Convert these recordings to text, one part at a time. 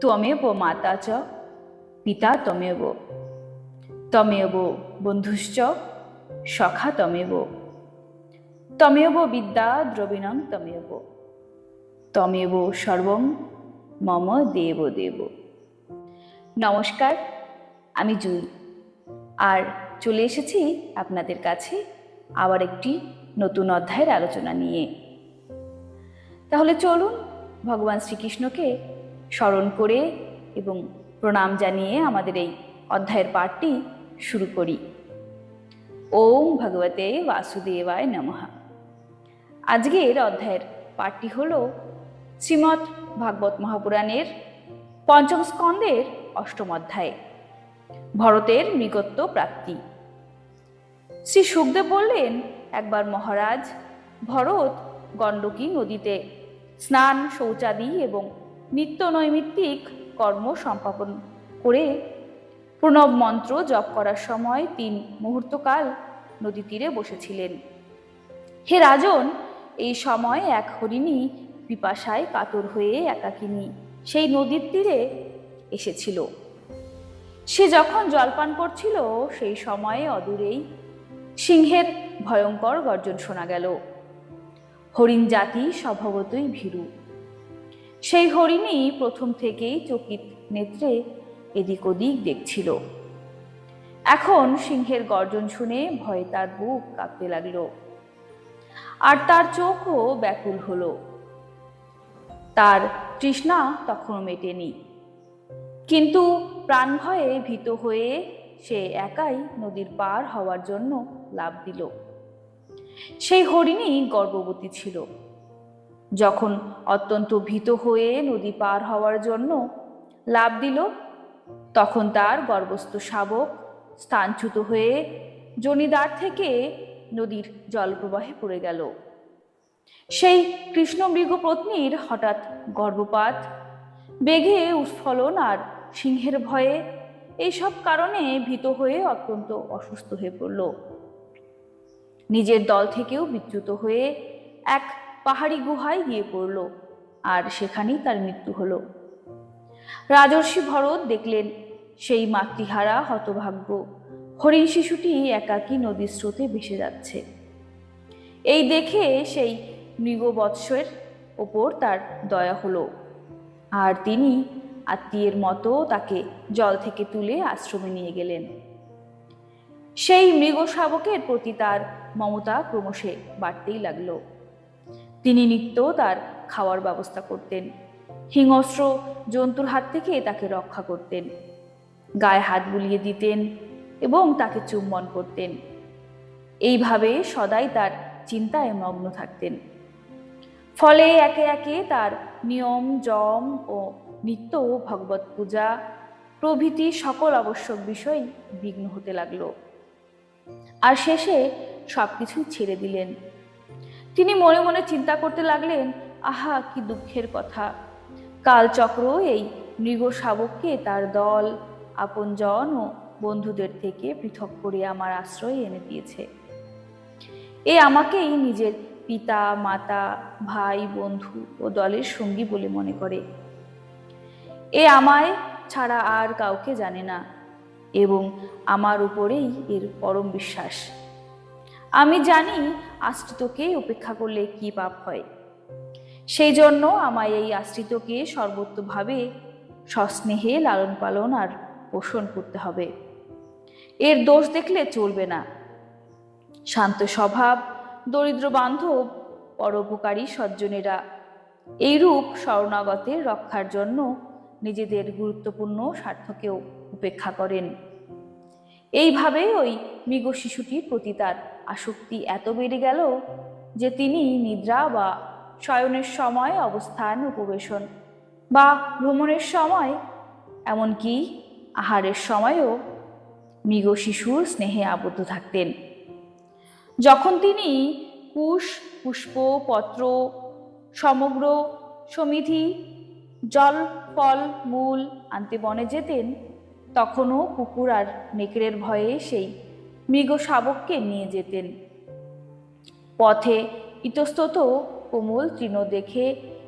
ত্বমেব মাতা চ, পিতা ত্বমেব। ত্বমেব বন্ধুশ্চ, সখা ত্বমেব। ত্বমেব বিদ্যা দ্রবিণং ত্বমেব। ত্বমেব সর্বং মম দেব দেব। নমস্কার, আমি জুই। আর চলে এসেছি আপনাদের কাছে আবার একটি নতুন অধ্যায়ের আলোচনা নিয়ে। তাহলে চলুন ভগবান শ্রীকৃষ্ণকে স্মরণ করে এবং প্রণাম জানিয়ে আমাদের এই অধ্যায়ের পাঠটি শুরু করি। ওম ভগবতে বাসুদেবায় নমঃ। আজকের অধ্যায়ের পাঠটি হল শ্রীমৎ ভাগবত মহাপুরাণের পঞ্চম স্কন্দের অষ্টম অধ্যায়, ভরতের মৃগত্ব প্রাপ্তি। শ্রী সুখদেব বললেন, একবার মহারাজ ভরত গণ্ডকী নদীতে স্নান, শৌচাদি এবং নিত্য নৈমিত্তিক কর্ম সম্পাদন করে প্রণব মন্ত্র জপ করার সময় তিন মুহূর্তকাল নদী তীরে বসেছিলেন। হে রাজন, এই সময় এক হরিণী পিপাসায় কাতর হয়ে একাকিনী সেই নদীর তীরে এসেছিল। সে যখন জলপান করছিল, সেই সময়ে অদূরেই সিংহের ভয়ঙ্কর গর্জন শোনা গেল। হরিণ জাতি স্বভাবতই ভীরু। সেই হরিণই প্রথম থেকেই চকিত নেত্রে এদিক ওদিক দেখছিল। এখন সিংহের গর্জন শুনে ভয়ে তার বুক কাঁপতে লাগল। আর তার চোখও ব্যাকুল হলো। তার তৃষ্ণা তখনও মেটেনি। কিন্তু প্রাণ ভয়ে ভীত হয়ে সে একাই নদীর পার হওয়ার জন্য লাভ দিল। সেই হরিণী গর্ভবতী ছিল। যখন অত্যন্ত ভীত হয়ে নদী পার হওয়ার জন্য লাভ দিল, তখন তার গর্ভস্থ শাবক স্থানচ্যুত হয়ে জনিদার থেকে নদীর জলপ্রবাহে পড়ে গেল। সেই কৃষ্ণমৃগ পত্নীর হঠাৎ গর্ভপাত বেঘে উস্ফলন আর সিংহের ভয়ে এইসব কারণে ভীত হয়ে অত্যন্ত অসুস্থ হয়ে পড়ল। নিজের দল থেকেও বিচ্যুত হয়ে এক পাহাড়ি গুহায় গিয়ে পড়ল, আর সেখানেই তার মৃত্যু হলো। রাজর্ষি ভরত দেখলেন, সেই মাতৃহারা হতভাগ্য। হরিণ শিশুটি একাকী নদীর স্রোতে ভেসে যাচ্ছে। এই দেখে সেই মৃগবৎসের ওপর তার দয়া হলো, আর তিনি আত্মীয়ের মতো তাকে জল থেকে তুলে আশ্রমে নিয়ে গেলেন। সেই মৃগ শাবকের প্রতি তার মমতা ক্রমশে বাড়তেই লাগল। তিনি নিত্য তার খাওয়ার ব্যবস্থা করতেন। হিংস্র জন্তুর হাত থেকে তাকে রক্ষা করতেন। গায়ে হাত বুলিয়ে দিতেন এবং তাকে চুম্বন করতেন। এইভাবে সদাই তার চিন্তায় মগ্ন থাকতেন। ফলে একে একে তার নিয়ম জম ও নিত্য ভগবত পূজা প্রভৃতি সকল আবশ্যক বিষয় বিঘ্ন হতে লাগল। আর শেষে সবকিছু ছেড়ে দিলেন। তিনি মনে মনে চিন্তা করতে লাগলেন, আহা, কি দুঃখের কথা। কালচক্র এই মৃগ শাবককে তার দল আপন আপনজন ও বন্ধুদের থেকে পৃথক করে আমার আশ্রয় এনে দিয়েছে। এ আমাকেই নিজের পিতা, মাতা, ভাই, বন্ধু ও দলের সঙ্গী বলে মনে করে। এ আমায় ছাড়া আর কাউকে জানে না এবং আমার উপরেই এর পরম বিশ্বাস। আমি জানি আশ্রিতকে উপেক্ষা করলে কি পাপ হয়। সেই জন্য আমায় এই আশ্রিতকে সর্বত্রভাবে সস্নেহে লালন পালন আর পোষণ করতে হবে। এর দোষ দেখলে চলবে না। শান্ত স্বভাব, দরিদ্র বান্ধব, পরোপকারী সজ্জনেরা এইরূপ শরণাগতের রক্ষার জন্য নিজেদের গুরুত্বপূর্ণ স্বার্থকেও উপেক্ষা করেন। এইভাবে ওই মৃগ শিশুটির প্রতি তার আসক্তি এত বেড়ে গেল যে তিনি নিদ্রা বা শয়নের সময় অবস্থান উপবেশন। বা ভ্রমণের সময়। এমনকি আহারের সময়ও মৃগ শিশুর স্নেহে আবদ্ধ থাকতেন। যখন তিনি কুশ, পুষ্প, পত্র, সমগ্র সমিধি জল, ফল, মূল আনতে বনে যেতেন, তখনও কুকুর আর নেকড়ের ভয়ে সেই মৃগ শাবককে নিয়ে যেতেন। পথে ইতস্তত কোমল তৃণ দেখে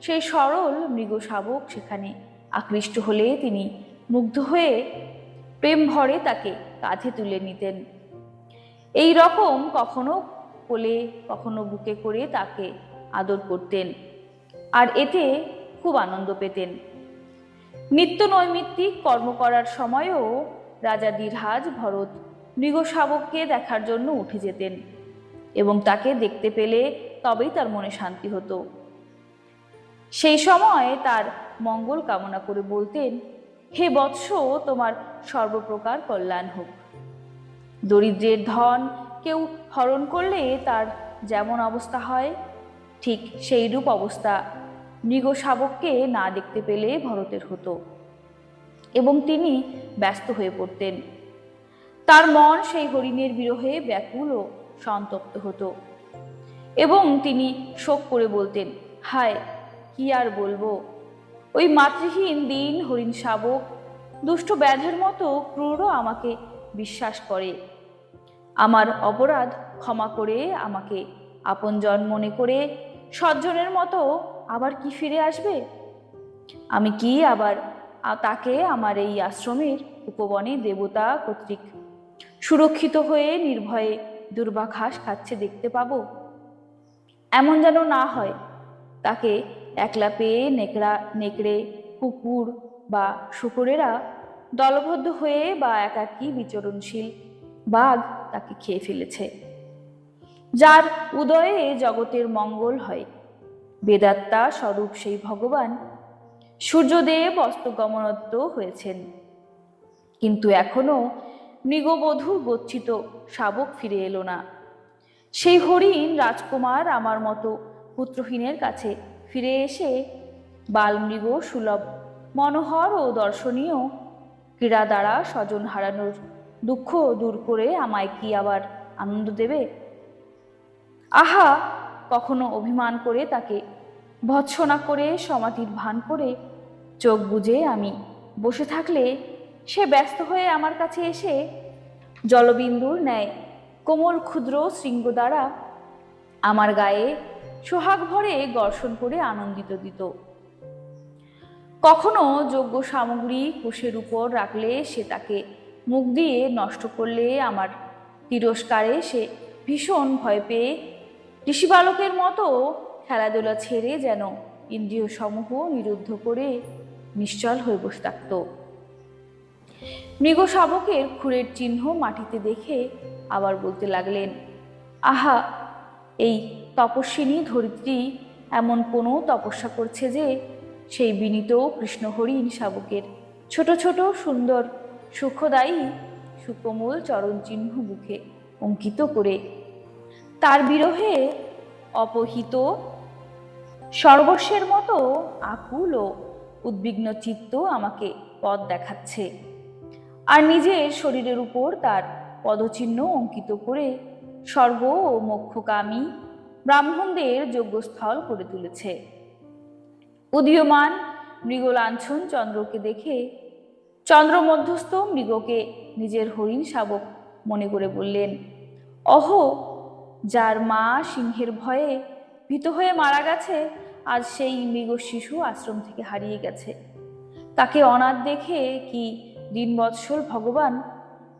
সেই সরল মৃগ শাবক সেখানে আকৃষ্ট হলে তিনি মুগ্ধ হয়ে প্রেম ভরে তাকে কাঁধে তুলে নিতেন। এই রকম কখনো কোলে, কখনো বুকে করে তাকে আদর করতেন আর এতে খুব আনন্দ পেতেন। নিত্য নৈমিত্তিক কর্ম করার সময়ও রাজা দীরহাজ ভরত মৃগশাবককে দেখার জন্য উঠে যেতেন এবং তাকে দেখতে পেলে তবেই তার মনে শান্তি হতো। সেই সময় তার মঙ্গল কামনা করে বলতেন, হে বৎস, তোমার সর্বপ্রকার কল্যাণ হোক। দরিদ্রের ধন কেউ হরণ করলে তার যেমন অবস্থা হয়, ঠিক সেই রূপ অবস্থা মৃগ শাবককে না দেখতে পেলে ভরতের হতো এবং তিনি ব্যস্ত হয়ে পড়তেন। তার মন সেই হরিণের বিরহে ব্যাকুল ও সন্তপ্ত হতো। এবং তিনি শোক করে বলতেন, হায়, কি আর বলব? ওই মাতৃহীন দিন হরিণ শাবক, দুষ্ট ব্যাধের মতো ক্রূরও আমাকে বিশ্বাস করে। আমার অপরাধ ক্ষমা করে আমাকে আপনজন মনে করে, সজ্জনের মতো আবার কি ফিরে আসবে? আমি কি আবার তাকে আমার এই আশ্রমের উপবনে দেবতা কর্তৃক সুরক্ষিত হয়ে নির্ভয়ে দুর্বা ঘাস খাচ্ছে দেখতে পাবো। এমন যেন না হয়, তাকে একলা পেয়ে নেকড়া, নেকড়ে, কুকুর বা শুকুরেরা দলবদ্ধ হয়ে বা একাকী বিচরণশীল বাঘ তাকে খেয়ে ফেলেছে। যার উদয়ে জগতের মঙ্গল হয়। বেদাত্মা স্বরূপ সেই ভগবান সূর্যদেব অস্তগমনত্ব হয়েছেন। কিন্তু এখনও মৃগবধূ গচ্ছিত, শাবক ফিরে এলো না। সেই হরিণ রাজকুমার আমার মতো পুত্রহীনের কাছে ফিরে এসে বালমৃগ সুলভ, মনোহর ও দর্শনীয় ক্রীড়া দ্বারা স্বজন হারানোর দুঃখ দূর করে আমায় কি আবার আনন্দ দেবে? আহা, কখনো অভিমান করে তাকে ভৎসনা করে সমাধির ভান করে চোখ বুজে আমি বসে থাকলে সে ব্যস্ত হয়ে আমার কাছে এসে জলবিন্দুর ন্যায় কোমল ক্ষুদ্র শৃঙ্গ দ্বারা আমার গায়ে সোহাগ ভরে গর্ষণ করে আনন্দিত দিত। কখনো যোগ্য সামগ্রী কোষের উপর রাখলে সে তাকে মুখ দিয়ে নষ্ট করলে আমার তিরস্কারে সে ভীষণ ভয় পেয়ে ঋষিবালকের মতো খেলাধুলা ছেড়ে যেন ইন্দ্রিয় সমূহ নিরুদ্ধ করে নিশ্চল হয়ে বসে থাকত। মৃগ শাবকের খুরের চিহ্ন মাটিতে দেখে আবার বলতে লাগলেন, আহা, এই তপস্বিনী ধরিত্রী এমন কোনো তপস্যা করছে যে সেই বিনীত কৃষ্ণ হরিণ শাবকের ছোট ছোট সুন্দর সুখদায়ী সুকোমল চরণ চিহ্ন বুকে অঙ্কিত করে তার বিরহে অপহিত সর্বস্বের মতো আকুল ও উদ্বিগ্ন চিত্ত আমাকে পথ দেখাচ্ছে। আর নিজের শরীরের উপর তার পদচিহ্ন অঙ্কিত করে স্বর্গ ও মোক্ষকামী ব্রাহ্মণদের যজ্ঞস্থল করে তুলেছে। উদীয়মান মৃগলাঞ্ছন চন্দ্রকে দেখে চন্দ্র মধ্যস্থ মৃগকে নিজের হরিণ শাবক মনে করে বললেন, অহো, যার মা সিংহের ভয়ে ভীত হয়ে মারা গেছে আজ সেই মৃগ শিশু আশ্রম থেকে হারিয়ে গেছে। তাকে অনাথ দেখে কি দিনবৎসল ভগবান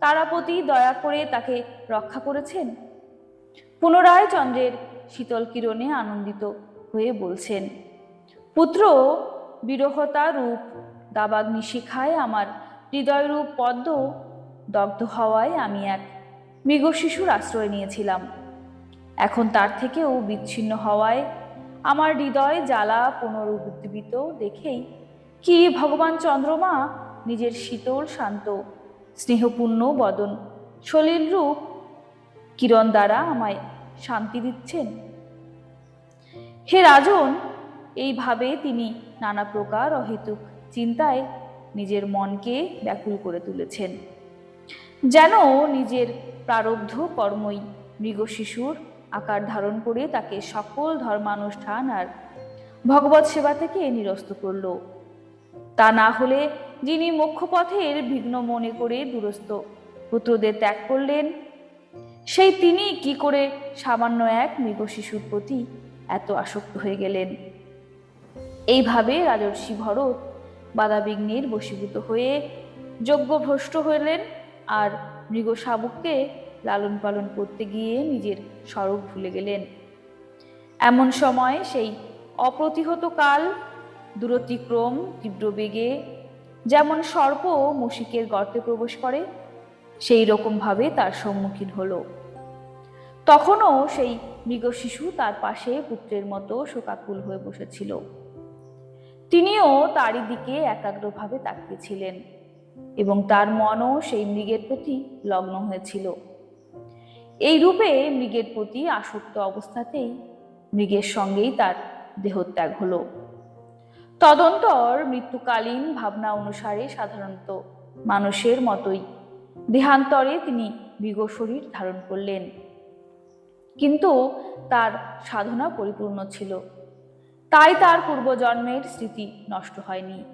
তারাপতি দয়া করে তাকে রক্ষা করেছেন। পুনরায় চন্দ্রের শীতল কিরণে আনন্দিত হয়ে বলছেন, পুত্র, বিরহতা রূপ দাবাগ্নি শিখায় আমার হৃদয়রূপ পদ্ম দগ্ধ হওয়ায় আমি এক মৃগ শিশুর আশ্রয় নিয়েছিলাম। এখন তার থেকেও বিচ্ছিন্ন হওয়ায় আমার হৃদয় জ্বালা পুনরুদ্দীপিত দেখেই কি ভগবান চন্দ্রমা নিজের শীতল, শান্ত, স্নেহপূর্ণ বদন। সলিল রূপ, কিরণ দ্বারা আমায় শান্তি দিচ্ছেন? হে রাজন, এইভাবে তিনি নানা প্রকার অহেতুক চিন্তায় নিজের মনকে ব্যাকুল করে তুলেছেন। যেন নিজের প্রারব্ধ কর্মই মৃগ শিশুর আকার ধারণ করে তাকে সকল ধর্মানুষ্ঠান আর ভগবত সেবা থেকে নিরস্ত করল। তা না হলে যিনি মোক্ষপথের বিঘ্ন মনে করে দূরস্থ পুত্রদের ত্যাগ করলেন। সেই তিনি কি করে সামান্য এক মৃগ শিশুর প্রতি এত আসক্ত হয়ে গেলেন? এইভাবে রাজর্ষি ভরত বাধাবিঘ্নের বশীভূত হয়ে যজ্ঞভ্রষ্ট হইলেন আর মৃগ শাবককে লালন পালন করতে গিয়ে নিজের স্বরূপ ভুলে গেলেন। এমন সময় সেই অপ্রতিহত কাল দূরতিক্রম তীব্র বেগে, যেমন সর্প মুশিকের গর্তে প্রবেশ করে, সেই রকমভাবে তার সম্মুখীন হলো। তখনও সেই মৃগ শিশু তার পাশে পুত্রের মতো শোকাকুল হয়ে বসেছিল। তিনিও তারই দিকে একাগ্রভাবে তাকিয়েছিলেন এবং তার মনও সেই মৃগের প্রতি লগ্ন হয়েছিল। এই রূপে মৃগের প্রতি আসক্ত অবস্থাতেই মৃগের সঙ্গেই তার দেহত্যাগ হলো। তদন্তর মৃত্যুকালীন ভাবনা অনুসারে সাধারণত মানুষের মতোই। দেহান্তরে তিনি মৃগ শরীর ধারণ করলেন। কিন্তু তার সাধনা পরিপূর্ণ ছিল। তাই তার পূর্বজন্মের স্মৃতি নষ্ট হয়নি।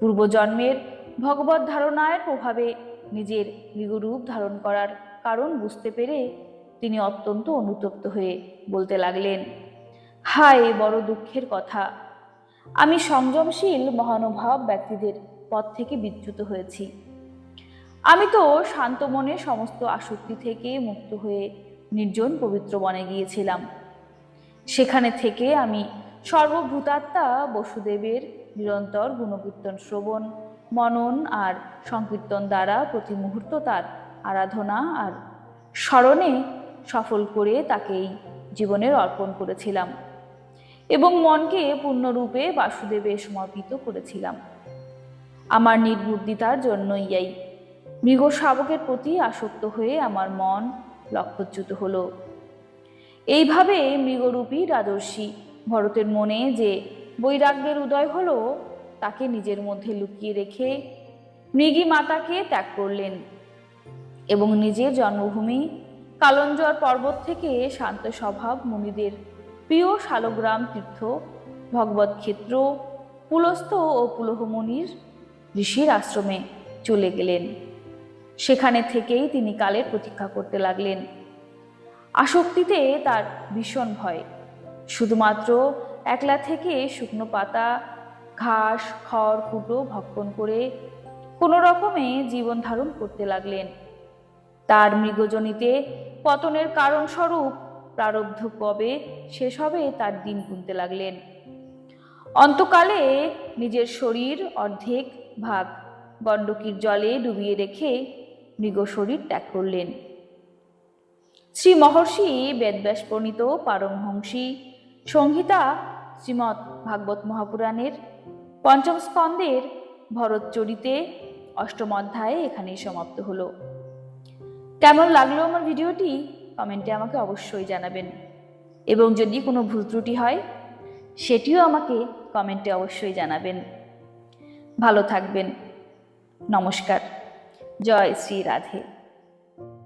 পূর্বজন্মের ভগবত ধারণার প্রভাবে নিজের মৃগরূপ ধারণ করার কারণ বুঝতে পেরে তিনি অত্যন্ত অনুতপ্ত হয়ে বলতে লাগলেন, হায়, বড় দুঃখের কথা! আমি সংযমশীল, মহানুভাব ব্যক্তিদের পথ থেকে বিচ্যুত হয়েছি। আমি তো শান্ত মনে সমস্ত আসক্তি থেকে মুক্ত হয়ে নির্জন পবিত্র বনে গিয়েছিলাম। সেখানে থেকে আমি সর্বভূতাত্মা বসুদেবের নিরন্তর গুণকীর্তন শ্রবণ, মনন আর সংকীর্তন দ্বারা প্রতি মুহূর্ত তার আরাধনা আর স্মরণে সফল করে তাকেই জীবনের অর্পণ করেছিলাম। এবং মনকে পূর্ণরূপে বাসুদেবে সমর্পিত করেছিলাম। আমার নির্বুদ্ধিতার জন্যই এই মৃগ শাবকের প্রতি আসক্ত হয়ে আমার মন লক্ষ্যচ্যুত হলো। এইভাবে মৃগরূপী রাজর্ষি ভরতের মনে যে বৈরাগ্যের উদয় হল, তাকে নিজের মধ্যে লুকিয়ে রেখে মৃগী মাতাকে ত্যাগ করলেন এবং নিজের জন্মভূমি কালঞ্জর পর্বত থেকে শান্ত স্বভাব মুনিদের প্রিয় শালগ্রাম তীর্থ, ভগবত ক্ষেত্র পুলস্থ ও পুলহমণির ঋষির আশ্রমে চলে গেলেন। সেখানে থেকেই তিনি কালের প্রতীক্ষা করতে লাগলেন। আসক্তিতে তার ভীষণ ভয়। শুধুমাত্র একলা থেকে শুকনো পাতা, ঘাস, খড়, কুটো ভক্ষণ করে কোনো রকমে জীবন ধারণ করতে লাগলেন। তার মৃগজনিতে পতনের কারণস্বরূপ প্রারব্ধ কবে শেষ হবে তার দিন গুনতে লাগলেন। অন্তকালে নিজের শরীর অর্ধেক ভাগ গণ্ডকীর জলে ডুবিয়ে রেখে মৃগ শরীর ত্যাগ করলেন। শ্রী মহর্ষি বেদব্যাস প্রণীত পারমহংসী সংহিতা শ্রীমৎ ভাগবত মহাপুরাণের পঞ্চম স্কন্দের ভরতচরিতে অষ্টম অধ্যায়ে এখানেই সমাপ্ত হলো। কেমন লাগল আমার ভিডিওটি? কমেন্টে আমাকে অবশ্যই জানাবেন। এবং যদি কোনো ভুল ত্রুটি হয়, সেটিও আমাকে কমেন্টে অবশ্যই জানাবেন। ভালো থাকবেন। নমস্কার। জয় শ্রী রাধে।